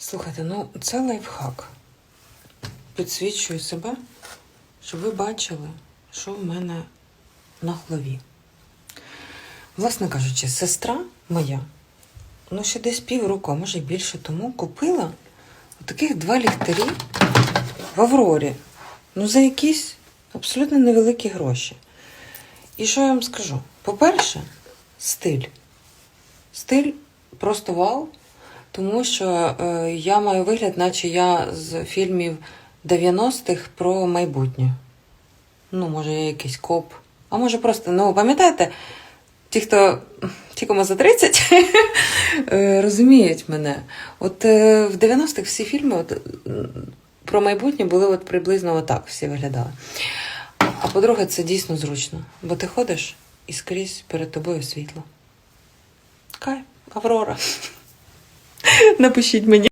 Слухайте, ну це лайфхак. Підсвічую себе, щоб ви бачили, що в мене на голові. Власне кажучи, сестра моя, ну ще десь півроку, а може більше тому, купила таких два ліхтарі в Аврорі. Ну, за якісь абсолютно невеликі гроші. І що я вам скажу? По-перше, стиль. Стиль просто вау, тому що е, я маю вигляд, наче я з фільмів 90-х про майбутнє. Ну, може, я якийсь коп. А може просто, ну, пам'ятаєте, ті, хто ті, кому за 30, е, розуміють мене. От е, в 90-х всі фільми про майбутнє були приблизно отак всі виглядали. А по-друге, це дійсно зручно, бо ти ходиш і скрізь перед тобою світло. Кай, Аврора. Напишіть мені.